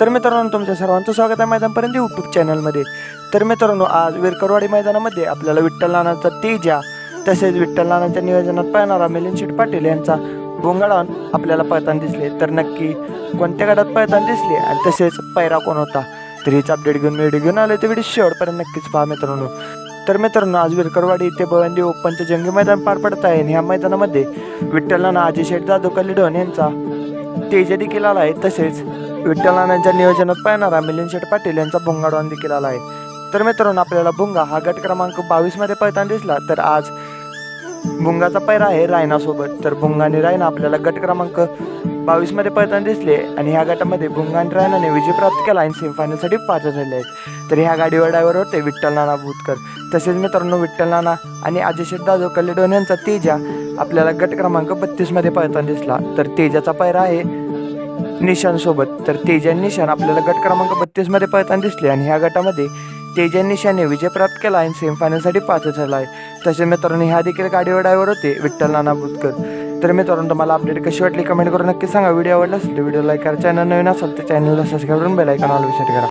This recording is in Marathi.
तर मित्रांनो तुमच्या सर्वांचं स्वागत आहे मैदानपर्यंत यूट्यूब चॅनलमध्ये तर मित्रांनो आज विरकरवाडी मैदानामध्ये आपल्याला विठ्ठल नानाचा तेजा तसेच विठ्ठल नानाच्या नियोजनात पाहणारा मिलिंद शेठ पाटील यांचा बोंगाडान आपल्याला पळताना दिसले. तर नक्की कोणत्या गाडात पळताना दिसले आणि तसेच पैरा कोण होता? तर हीच अपडेट घेऊन व्हिडिओ घेऊन आले तर व्हिडिओ शेवटपर्यंत नक्कीच पहा मित्रांनो. तर मित्रांनो आज विरकरवाडी इथे भवंदी ओपनचे जंगी मैदान पार पडत आहे आणि ह्या मैदानामध्ये विठ्ठल नाना अजय शेठ जाधव कलिडोन यांचा तेजा देखील आला आहे. तसेच विठ्ठल नानांच्या नियोजनात पाहणारा मिलिंद शेठ पाटील यांचा भुंगाडवान देखील आला आहे. तर मित्रांनो आपल्याला भुंगा हा गट क्रमांक बावीसमध्ये पळताना दिसला तर आज भुंगाचा पैरा आहे रायनासोबत तर भुंगा आणि रायना आपल्याला गट क्रमांक बावीसमध्ये पळताना दिसले आणि ह्या गटामध्ये भुंगा आणि रायनाने विजय प्राप्त केला आणि सेमीफायनलसाठी पाच झाले आहेत. तर ह्या गाडीवर ड्रायव्हर होते विठ्ठल नाना भूतकर. तसेच मित्रांनो विठ्ठल नाना आणि अजयशेठ दाजो कल्लेडोन यांचा तेजा आपल्याला गट क्रमांक बत्तीसमध्ये पळताना दिसला. तर तेजाचा पैरा आहे निशानसोबत तर तेजन निशान आपल्याला गट क्रमांक बत्तीसमध्ये पळताना दिसले आणि ह्या गटामध्ये तेजन निशाने विजय प्राप्त केला आणि सेमीफायनलसाठी पाच झाला आहे. तसे मित्रांनो ह्या देखील गाडीवर ड्रायव्हर होते विठ्ठल नाना बुतकर तर मित्रांनो तुम्हाला अपडेट कशी वाटली कमेंट करून नक्की सांगा. व्हिडिओ आवडला असेल तर व्हिडिओ लाईक करा चॅनल नवीन असेल तर चॅनलला सबस्क्राईब करून बेलायकॉन ऑल विषय करा.